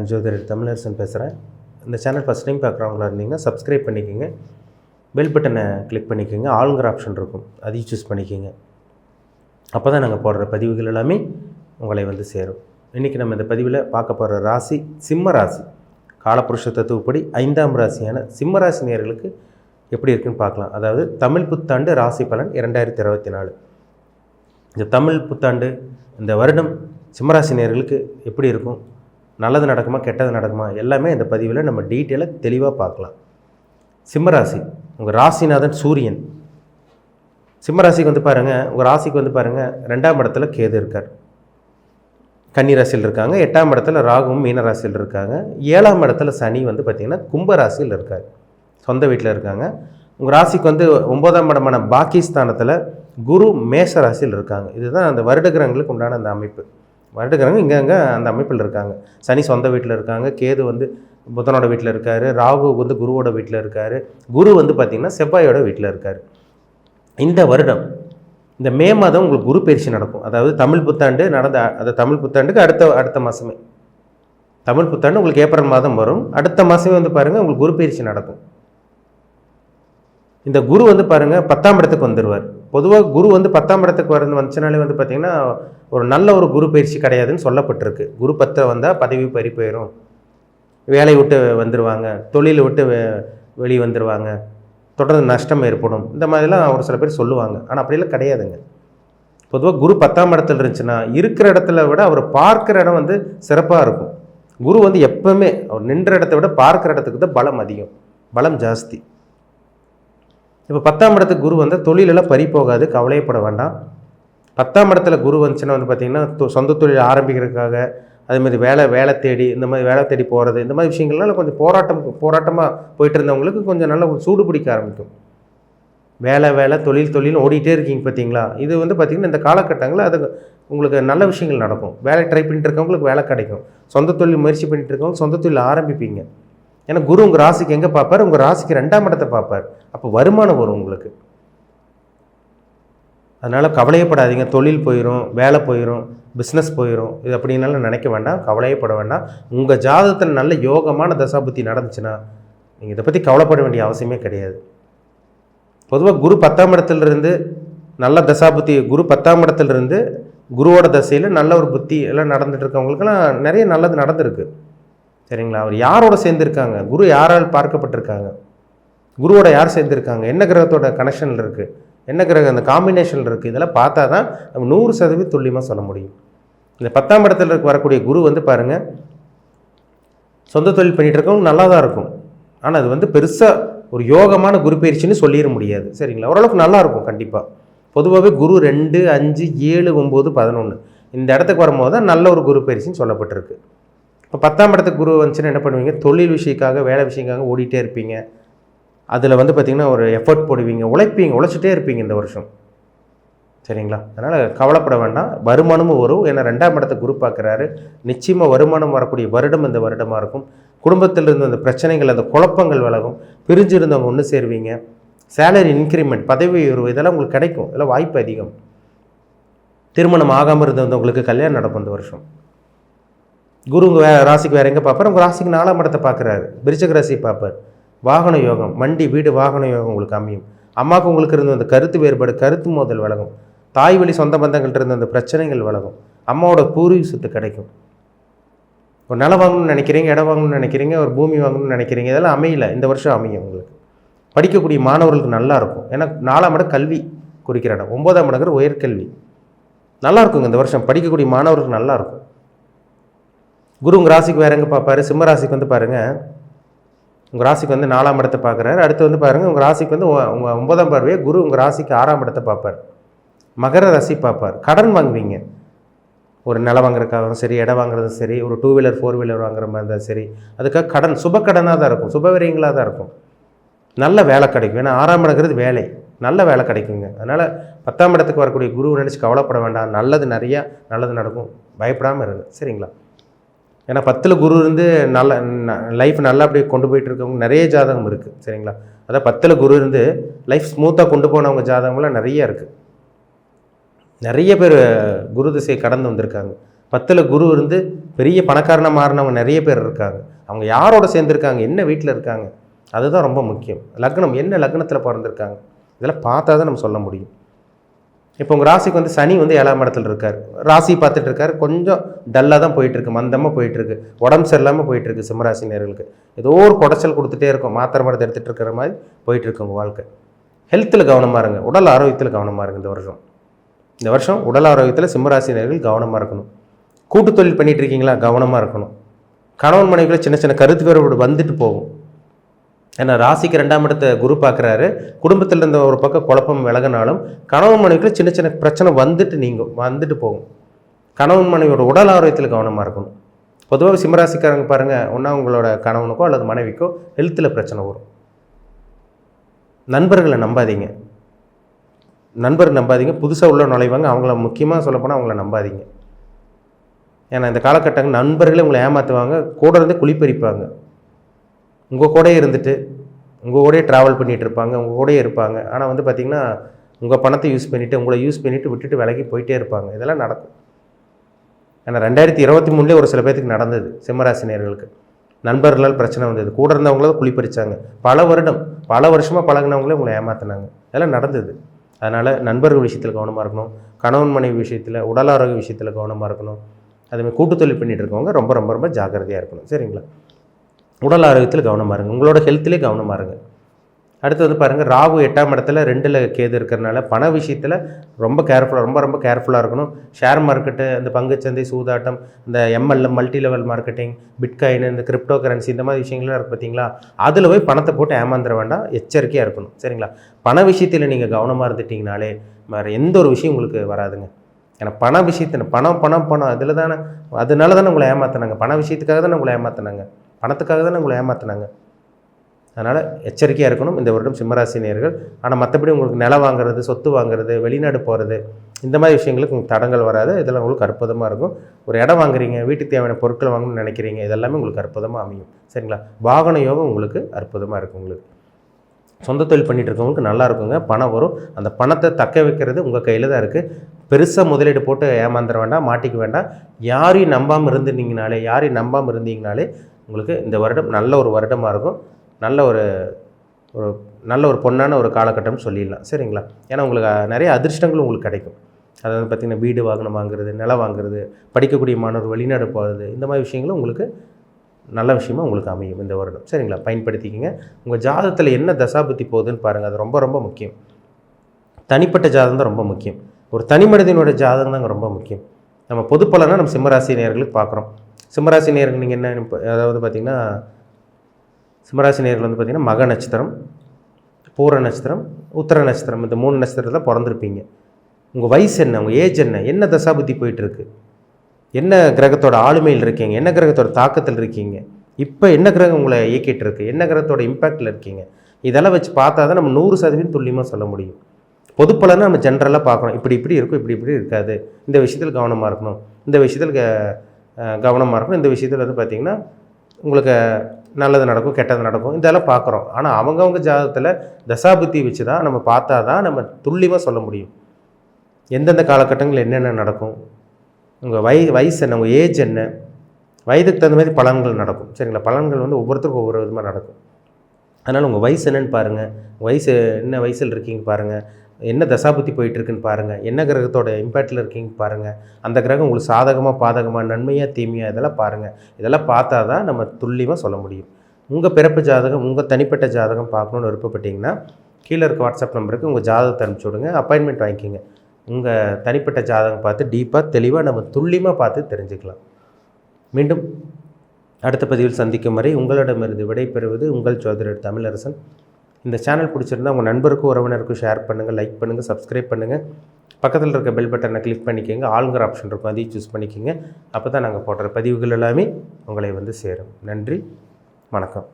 நான் ஜோதிடர் தமிழரசன் பேசுகிறேன் இந்த சேனல் ஃபஸ்ட் டைம் பார்க்குறவங்களா இருந்தீங்கன்னா சப்ஸ்கிரைப் பண்ணிக்கோங்க. பெல் பட்டனை கிளிக் பண்ணிக்கோங்க. ஆளுங்கிற ஆப்ஷன் இருக்கும். அதையும் சூஸ் பண்ணிக்கோங்க. அப்போ தான் நாங்கள் போடுற பதிவுகள் எல்லாமே உங்களை வந்து சேரும். இன்றைக்கி நம்ம இந்த பதிவில் பார்க்க போகிற ராசி சிம்ம ராசி. காலப்புருஷ தத்துவப்படி ஐந்தாம் ராசியான சிம்ம ராசி நேர்களுக்கு எப்படி இருக்குன்னு பார்க்கலாம். அதாவது தமிழ் புத்தாண்டு ராசி பலன் இரண்டாயிரத்தி இருபத்தி நாலு. இந்த தமிழ் புத்தாண்டு இந்த வருடம் சிம்மராசி நேர்களுக்கு எப்படி இருக்கும்? நல்லது நடக்குமா கெட்டது நடக்குமா எல்லாமே இந்த பதிவில் நம்ம டீட்டெயிலாக தெளிவாக பார்க்கலாம். சிம்மராசி உங்கள் ராசிநாதன் சூரியன். சிம்மராசிக்கு வந்து பாருங்கள் உங்கள் ராசிக்கு வந்து பாருங்கள் ரெண்டாம் இடத்துல கேது இருக்கார். கன்னி ராசியில் இருக்காங்க எட்டாம் இடத்துல ராகுவும் மீன ராசியில் இருக்காங்க. ஏழாம் இடத்துல சனி வந்து பார்த்திங்கன்னா கும்பராசியில் இருக்கார். சொந்த வீட்டில் இருக்காங்க. உங்கள் ராசிக்கு வந்து ஒன்பதாம் இடமான பாகிஸ்தானத்தில் குரு மேஷ ராசியில் இருக்காங்க. இதுதான் அந்த வருடகிரகங்களுக்கு உண்டான அந்த அமைப்பு. வருடக்கிறவங்க இங்கே அங்கே அந்த அமைப்பில் இருக்காங்க. சனி சொந்த வீட்டில் இருக்காங்க. கேது வந்து புதனோட வீட்டில் இருக்கார். ராகு வந்து குருவோட வீட்டில் இருக்கார். குரு வந்து பார்த்திங்கன்னா செவ்வாயோட வீட்டில் இருக்கார். இந்த வருடம் இந்த மே மாதம் உங்களுக்கு குரு பயிற்சி நடக்கும். அதாவது தமிழ் புத்தாண்டு நடந்த அந்த தமிழ் புத்தாண்டுக்கு அடுத்த அடுத்த மாதமே தமிழ் புத்தாண்டு உங்களுக்கு ஏப்ரல் மாதம் வரும். அடுத்த மாதமே வந்து பாருங்கள் உங்களுக்கு குரு பயிற்சி நடக்கும். இந்த குரு வந்து பாருங்கள் பத்தாம் இடத்துக்கு வந்துடுவார் பொதுவாக குரு வந்து பத்தாம் இடத்துக்கு வந்து வந்துச்சுனாலே வந்து பார்த்திங்கன்னா ஒரு நல்ல ஒரு குரு பயிற்சி கிடையாதுன்னு சொல்லப்பட்டிருக்கு. குரு பத்தை வந்தால் பதவி பறி போயிடும் வேலையை விட்டு வந்துடுவாங்க தொழிலை விட்டு வெ- வெளியே வந்துடுவாங்க தொடர்ந்து நஷ்டம் ஏற்படும். இந்த மாதிரிலாம் ஒரு சில பேர் சொல்லுவாங்க. ஆனால் அப்படிலாம் கிடையாதுங்க. பொதுவாக குரு பத்தாம் இடத்துல இருந்துச்சுன்னா இருக்கிற இடத்துல விட அவர் பார்க்குற இடம் வந்து சிறப்பாக இருக்கும். குரு வந்து எப்பவுமே அவர் நின்ற இடத்த விட பார்க்குற இடத்துக்கு தான் பலம் அதிகம். பலம் ஜாஸ்தி. இப்போ பத்தாம் இடத்துக்கு குரு வந்து தொழிலெல்லாம் பறி போகாது கவலையப்பட வேண்டாம். பத்தாம் இடத்துல குரு வந்துச்சுன்னா வந்து பார்த்திங்கன்னா தொ- சொந்த தொழில் ஆரம்பிக்கிறதுக்காக அதே மாதிரி வேலை வேலை தேடி இந்த மாதிரி வேலை தேடி போகிறது இந்த மாதிரி விஷயங்கள்லாம் கொஞ்சம் போராட்டம் போராட்டமாக போயிட்டு இருந்தவங்களுக்கு கொஞ்சம் நல்ல சூடு பிடிக்க ஆரம்பிக்கும். வேலை வேலை தொழில் தொழில் ஓடிட்டே இருக்கீங்க பார்த்தீங்களா? இது வந்து பார்த்திங்கன்னா இந்த காலகட்டங்களில் அது உங்களுக்கு நல்ல விஷயங்கள் நடக்கும். வேலை ட்ரை பண்ணிட்டு இருக்கவங்களுக்கு வேலை கிடைக்கும். சொந்த தொழில் முயற்சி பண்ணிட்டு இருக்கவங்க சொந்த தொழில் ஆரம்பிப்பீங்க. ஏன்னா குரு உங்கள் ராசிக்கு எங்கே பார்ப்பார்? உங்கள் ராசிக்கு ரெண்டாம் இடத்தை பார்ப்பார். அப்போ வருமானம் வரும் உங்களுக்கு. அதனால் கவலையப்படாதீங்க. தொழில் போயிடும் வேலை போயிடும் பிஸ்னஸ் போயிடும் இது அப்படின்னாலும் நினைக்க வேண்டாம். கவலையப்பட வேண்டாம். உங்கள் ஜாதகத்தில் நல்ல யோகமான தசாபுத்தி நடந்துச்சுன்னா நீங்கள் இதை பற்றி கவலைப்பட வேண்டிய அவசியமே கிடையாது. பொதுவாக குரு பத்தாம் இடத்துலேருந்து நல்ல தசாபுத்தி குரு பத்தாம் இடத்துலேருந்து குருவோட தசையில் நல்ல ஒரு புத்தி எல்லாம் நடந்துட்டு இருக்கவங்களுக்கெல்லாம் நிறைய நல்லது நடந்திருக்கு. சரிங்களா அவர் யாரோட சேர்ந்துருக்காங்க? குரு யாரால் பார்க்கப்பட்டிருக்காங்க? குருவோட யார் சேர்ந்துருக்காங்க? என்ன கிரகத்தோட கனெக்ஷனில் இருக்குது என்ன கிரகம்? அந்த காம்பினேஷனில் இருக்குது இதெல்லாம் பார்த்தா தான் நம்ம நூறு சதவீதம் துல்லியமாக சொல்ல முடியும். இந்த பத்தாம் இடத்துல இருக்க வரக்கூடிய குரு வந்து பாருங்கள் சொந்த தொழில் பண்ணிகிட்டு இருக்கவங்க நல்லா தான் இருக்கும். ஆனால் அது வந்து பெருசாக ஒரு யோகமான குரு பயிற்சின்னு சொல்லிட முடியாது. சரிங்களா? ஓரளவுக்கு நல்லா இருக்கும் கண்டிப்பாக பொதுவாகவே குரு ரெண்டு அஞ்சு ஏழு ஒம்பது பதினொன்று இந்த இடத்துக்கு வரும்போது தான் நல்ல ஒரு குரு பயிற்சின்னு சொல்லப்பட்டிருக்கு. இப்போ பத்தாம் இடத்துக்கு குரு வந்துச்சுன்னா என்ன பண்ணுவீங்க? தொழில் விஷயக்காக வேலை விஷயக்காக ஓடிட்டே இருப்பீங்க. அதில் வந்து பார்த்திங்கன்னா ஒரு எஃபர்ட் போடுவீங்க. உழைப்பீங்க. உழைச்சிட்டே இருப்பீங்க இந்த வருஷம். சரிங்களா? அதனால் கவலைப்பட வேண்டாம். வருமானமும் வரும். ஏன்னா ரெண்டாம் இடத்தை குரு பார்க்குறாரு. நிச்சயமாக வருமானம் வரக்கூடிய வருடம் இந்த வருடமாக இருக்கும். குடும்பத்தில் இருந்த அந்த பிரச்சனைகள் அந்த குழப்பங்கள் விலகும். பிரிஞ்சிருந்தவங்க ஒன்று சேருவீங்க. சேலரி இன்க்ரிமெண்ட் பதவி உயர்வு இதெல்லாம் உங்களுக்கு கிடைக்கும். இதெல்லாம் வாய்ப்பு அதிகம். திருமணம் ஆகாமல் இருந்தவங்களுக்கு கல்யாணம் நடக்கும் இந்த வருஷம். குரு உங்கள் வே ராசிக்கு வேறு எங்கே பார்ப்பார்? உங்கள் ராசிக்கு நாலாம் இடத்தை பார்க்குறாரு. விருச்சக ராசி பார்ப்பார். வாகன யோகம் வண்டி வீடு வாகன யோகம் உங்களுக்கு அமையும். அம்மாவுக்கு உங்களுக்கு இருந்த அந்த கருத்து வேறுபாடு கருத்து மோதல் வழங்கும். தாய் வழி சொந்த பந்தங்கள்ட்ட இருந்த அந்த பிரச்சனைகள் வழங்கும். அம்மாவோட பூர்வீக சொத்து கிடைக்கும். ஒரு நிலம் வாங்கணும்னு நினைக்கிறீங்க இடம் வாங்கணும்னு நினைக்கிறீங்க ஒரு பூமி வாங்கணும்னு நினைக்கிறீங்க இதெல்லாம் அமையல. இந்த வருஷம் அமையும் உங்களுக்கு. படிக்கக்கூடிய மாணவர்களுக்கு நல்லா இருக்கும். ஏன்னா நாலாம் இடம் கல்வி குறிக்கிற இடம். ஒன்பதாம் இடங்கிற உயர்கல்வி. நல்லா இருக்குங்க இந்த வருஷம். படிக்கக்கூடிய மாணவர்களுக்கு நல்லா இருக்கும். குரு உங்கள் ராசிக்கு வேறு எங்கே பார்ப்பாரு சிம்ம ராசிக்கு வந்து பாருங்கள் உங்கள் ராசிக்கு வந்து நாலாம் இடத்தை பார்க்குறாரு அடுத்து வந்து பாருங்கள் உங்கள் ராசிக்கு வந்து உங்கள் ஒன்பதாம் பார்வையே குரு உங்கள் ராசிக்கு ஆறாம் இடத்தை பார்ப்பார் மகர ராசி பார்ப்பார் கடன் வாங்குவீங்க. ஒரு நிலம் வாங்குறதுக்காகவும் சரி இடம் வாங்குறதும் சரி ஒரு டூ வீலர் ஃபோர் வீலர் வாங்குற மாதிரி இருந்தால் சரி அதுக்காக கடன் சுப கடனாக தான் இருக்கும். சுபவரியங்களாக தான் இருக்கும். நல்ல வேலை கிடைக்கும். ஏன்னா ஆறாம் இடங்கிறது வேலை. நல்ல வேலை கிடைக்குங்க. அதனால் பத்தாம் இடத்துக்கு வரக்கூடிய குரு நினச்சி கவலைப்பட வேண்டாம். நல்லது நிறையா நல்லது நடக்கும். பயப்படாமல் இருங்க. சரிங்களா? ஏன்னா பத்தில் குரு இருந்து நல்ல லைஃப் நல்லா அப்படியே கொண்டு போயிட்டு இருக்கவங்க நிறைய ஜாதகம் இருக்குது சரிங்களா? அதான் பத்தில் குரு இருந்து லைஃப் ஸ்மூத்தாக கொண்டு போனவங்க ஜாதகம்லாம் நிறைய இருக்குது நிறைய பேர் குரு திசையை கடந்து வந்திருக்காங்க. பத்தில் குரு இருந்து பெரிய பணக்காரனாக மாறினவங்க நிறைய பேர் இருக்காங்க. அவங்க யாரோட சேர்ந்துருக்காங்க? என்ன வீட்டில் இருக்காங்க? அதுதான் ரொம்ப முக்கியம். லக்னம் என்ன லக்னத்தில் பிறந்திருக்காங்க? இதெல்லாம் பார்த்தா தான் நம்ம சொல்ல முடியும். இப்போ உங்கள் ராசிக்கு வந்து சனி வந்து ஏழாம் இடத்துல இருக்கார். ராசி பார்த்துட்டு இருக்காரு. கொஞ்சம் டல்லாக தான் போயிட்டுருக்கு. மந்தமாக போயிட்டுருக்கு. உடம்பு சரியில்லாமல் போயிட்டுருக்கு சிம்மராசி நேர்களுக்கு. ஏதோ ஒரு குடைச்சல் கொடுத்துட்டே இருக்கும். மாத்திரை மருந்து எடுத்துகிட்டு இருக்கிற மாதிரி போயிட்டுருக்கு உங்கள் வாழ்க்கை. ஹெல்த்தில் கவனமாக இருங்க. உடல் ஆரோக்கியத்தில் கவனமாக இருங்க. இந்த வருஷம். இந்த வருஷம் உடல் ஆரோக்கியத்தில் சிம்மராசி நேர்கள் கவனமாக இருக்கணும். கூட்டு தொழில் பண்ணிகிட்டு இருக்கீங்களா? கவனமாக இருக்கணும். கணவன் மனைவிகளை சின்ன சின்ன கருத்து வேறுபாடு வந்துட்டு போகும். ஏன்னா ராசிக்கு ரெண்டாம் இடத்தை குரு பார்க்குறாரு. குடும்பத்தில் இருந்த ஒரு பக்கம் குழப்பம் விலகினாலும் கணவன் மனைவிக்குள்ள சின்ன சின்ன பிரச்சனை வந்துட்டு நீங்கள் வந்துட்டு போகும். கணவன் மனைவியோட உடல் ஆரோக்கியத்தில் கவனமாக இருக்கணும். பொதுவாக சிம்மராசிக்காரங்க பாருங்கள் ஒன்றா உங்களோட கணவனுக்கோ அல்லது மனைவிக்கோ ஹெல்த்தில் பிரச்சனை வரும். நண்பர்களை நம்பாதீங்க. நண்பர் நம்பாதீங்க. புதுசாக உள்ள நுழைவாங்க அவங்கள முக்கியமாக சொல்லப்போனால் அவங்கள நம்பாதீங்க. ஏன்னா இந்த காலகட்டங்கள் நண்பர்களே உங்களை ஏமாற்றுவாங்க கூட இருந்து குளிப்பறிப்பாங்க உங்கள் கூடயே இருந்துட்டு உங்கள் கூடயே ட்ராவல் பண்ணிகிட்டு இருப்பாங்க உங்கள் கூடயே இருப்பாங்க. ஆனால் வந்து பார்த்திங்கன்னா உங்கள் பணத்தை யூஸ் பண்ணிவிட்டு உங்களை யூஸ் பண்ணிவிட்டு விட்டுட்டு விலகி போயிட்டே இருப்பாங்க. இதெல்லாம் நடக்கும். ஏன்னா ரெண்டாயிரத்தி இருபத்தி மூணுலேயே ஒரு சில பேர்த்துக்கு நடந்தது சிம்மராசினியர்களுக்கு நண்பர்களால் பிரச்சனை வந்தது. கூட இருந்தவங்கள குளிப்பறிச்சாங்க பல வருடம் பல வருஷமாக பழகினவங்களே உங்களை ஏமாத்தினாங்க. இதெல்லாம் நடந்தது. அதனால் நண்பர்கள் விஷயத்தில் கவனமாக இருக்கணும். கணவன் மனைவி விஷயத்தில் உடல் ஆரோக்கிய விஷயத்தில் கவனமாக இருக்கணும். அதுமாதிரி கூட்டுத்தொழில் பண்ணிகிட்டு இருக்கவங்க ரொம்ப ரொம்ப ரொம்ப ஜாக்கிரதையாக இருக்கணும். சரிங்களா? உடல் ஆரோக்கியத்தில் கவனமாக இருங்க. உங்களோட ஹெல்த்லேயே கவனமாக இருங்க. அடுத்து வந்து பாருங்கள் ராகு எட்டாம் இடத்துல ரெண்டில் கேது இருக்கிறனால பண விஷயத்தில் ரொம்ப கேர்ஃபுல்லாக ரொம்ப ரொம்ப கேர்ஃபுல்லாக இருக்கணும். ஷேர் மார்க்கெட்டு இந்த பங்குச்சந்தை சூதாட்டம் இந்த MLM multi level marketing bitcoin இந்த கிரிப்டோ கரன்சி இந்த மாதிரி விஷயங்கள்லாம் இருக்குது பார்த்தீங்களா? அதில் போய் பணத்தை போட்டு ஏமாந்துட வேண்டாம். எச்சரிக்கையாக இருக்கணும். சரிங்களா? பண விஷயத்தில் நீங்கள் கவனமாக இருந்துட்டிங்கனாலே வேறு எந்த ஒரு விஷயம் உங்களுக்கு வராதுங்க. ஏன்னா பண விஷயத்தில் பணம் பணம் பணம் அதில் தானே அதனால தானே உங்களை ஏமாற்றினாங்க பண விஷயத்துக்காக தானே உங்களை ஏமாற்றினாங்க பணத்துக்காக தானே உங்களை ஏமாற்றினாங்க அதனால் எச்சரிக்கையாக இருக்கணும். இந்த வருடம் சிம்மராசினியர்கள் ஆனால் மற்றபடி உங்களுக்கு நிலம் வாங்குறது சொத்து வாங்குறது வெளிநாடு போகிறது இந்த மாதிரி விஷயங்களுக்கு உங்களுக்கு தடங்கள் வராது. இதெல்லாம் உங்களுக்கு அற்புதமாக இருக்கும். ஒரு இடம் வாங்குறீங்க வீட்டுக்கு தேவையான பொருட்கள் வாங்கணும்னு நினைக்கிறீங்க இதெல்லாமே உங்களுக்கு அற்புதமாக அமையும். சரிங்களா? வாகன யோகம் உங்களுக்கு அற்புதமாக இருக்கும் உங்களுக்கு. சொந்த தொழில் பண்ணிட்டு இருக்கவங்களுக்கு நல்லா இருக்குங்க. பணம் வரும். அந்த பணத்தை தக்க வைக்கிறது உங்கள் கையில் தான் இருக்குது பெருசாக முதலீடு போட்டு ஏமாந்துட வேண்டாம் மாட்டிக்க வேண்டாம். யாரையும் நம்பாமல் இருந்துருந்தீங்கனாலே யாரையும் நம்பாமல் இருந்தீங்கனாலே உங்களுக்கு இந்த வருடம் நல்ல ஒரு வருடமாக இருக்கும். நல்ல ஒரு ஒரு நல்ல ஒரு பொன்னான ஒரு காலகட்டம்னு சொல்லிடலாம். சரிங்களா? ஏன்னா உங்களுக்கு நிறைய அதிர்ஷ்டங்கள் உங்களுக்கு கிடைக்கும். அதாவது பார்த்திங்கன்னா வீடு வாகனம் வாங்குறது நிலம் வாங்குறது படிக்கக்கூடிய மாணவர் வெளிநாடு போகிறது இந்த மாதிரி விஷயங்களும் உங்களுக்கு நல்ல விஷயமா உங்களுக்கு அமையும் இந்த வருடம். சரிங்களா? பயன்படுத்திக்கிங்க. உங்கள் ஜாதகத்தில் என்ன தசாபுத்தி போகுதுன்னு பாருங்கள் அது ரொம்ப ரொம்ப முக்கியம். தனிப்பட்ட ஜாதகம் தான் ரொம்ப முக்கியம். ஒரு தனி மனிதனோட ஜாதகம் தாங்க ரொம்ப முக்கியம். நம்ம பொது நம்ம சிம்மராசி நேர்களுக்கு பார்க்குறோம். சிம்மராசி நேர்கள் நீங்கள் என்ன அதாவது பார்த்திங்கன்னா சிம்மராசி நேயர்கள் வந்து பார்த்திங்கன்னா மக நட்சத்திரம் பூர நட்சத்திரம் உத்தர நட்சத்திரம் இந்த மூணு நட்சத்திரத்தில் பிறந்திருப்பீங்க. உங்கள் வயசு என்ன? உங்கள் ஏஜ் என்ன? என்ன தசாபுத்தி போயிட்டுருக்கு? என்ன கிரகத்தோட ஆளுமையில் இருக்கீங்க? என்ன கிரகத்தோட தாக்கத்தில் இருக்கீங்க? இப்போ என்ன கிரகம் உங்களை இயக்கிட்டு இருக்கு என்ன கிரகத்தோட இம்பேக்டில் இருக்கீங்க? இதெல்லாம் வச்சு பார்த்தா தான் நம்ம நூறு சதவீதம் துல்லியமாக சொல்ல முடியும். பொதுப்பலனை நம்ம ஜென்ரலாக பார்க்கணும். இப்படி இப்படி இருக்கும் இப்படி இப்படி இருக்காது. இந்த விஷயத்தில் கவனமாக இருக்கணும். இந்த விஷயத்தில் கவனமாக இருக்கணும். இந்த விஷயத்தில் வந்து பார்த்திங்கன்னா உங்களுக்கு நல்லது நடக்கும் கெட்டது நடக்கும். இதெல்லாம் பார்க்குறோம் ஆனால் அவங்கவுங்க ஜாதகத்தில் தசாபுத்தி வச்சு தான் நம்ம பார்த்தா தான் நம்ம துல்லியமாக சொல்ல முடியும். எந்தெந்த காலகட்டங்களில் என்னென்ன நடக்கும்? உங்கள் வய வயசு என்ன? உங்கள் ஏஜ் என்ன? வயதுக்கு தகுந்த மாதிரி பலன்கள் நடக்கும். சரிங்களா? பலன்கள் வந்து ஒவ்வொருத்தருக்கும் ஒவ்வொரு விதமாக நடக்கும். அதனால் உங்கள் வயசு என்னன்னு பாருங்கள் வயசு என்ன வயசில் இருக்கீங்க பாருங்கள் என்ன தசாபுத்தி போயிட்டுருக்குன்னு பாருங்கள் என்ன கிரகத்தோட இம்பேக்டில் இருக்கீங்க பாருங்கள் அந்த கிரகம் உங்களுக்கு சாதகமாக பாதகமாக நன்மையாக தீமையாக இதெல்லாம் பாருங்கள் இதெல்லாம் பார்த்தா தான் நம்ம துல்லியமாக சொல்ல முடியும். உங்கள் பிறப்பு ஜாதகம் உங்கள் தனிப்பட்ட ஜாதகம் பார்க்கணுன்னு விருப்பப்பட்டீங்கன்னா கீழே இருக்க வாட்ஸ்அப் நம்பருக்கு உங்கள் ஜாதகத்தை அனுப்பிச்சி விடுங்க. அப்பாயின்மெண்ட் வாங்கிக்கோங்க. உங்கள் தனிப்பட்ட ஜாதகம் பார்த்து டீப்பாக தெளிவாக நம்ம துல்லியமாக பார்த்து தெரிஞ்சுக்கலாம். மீண்டும் அடுத்த பதிவில் சந்திக்கும் வரை உங்களிடமிருந்து விடைபெறுவது உங்கள் சோதரர் தமிழரசன். இந்த சேனல் பிடிச்சிருந்தா உங்கள் நண்பருக்கும் உறவினருக்கும் ஷேர் பண்ணுங்கள் லைக் பண்ணுங்கள் சப்ஸ்கிரைப் பண்ணுங்கள் பக்கத்தில் இருக்க பெல் பட்டனை கிளிக் பண்ணிக்கோங்க. ஆளுங்கிற ஆப்ஷன் இருக்கும் அதையும் சூஸ் பண்ணிக்கோங்க. அப்போ தான் நாங்கள் போடுற பதிவுகள் எல்லாமே உங்களை வந்து சேரும். நன்றி வணக்கம்.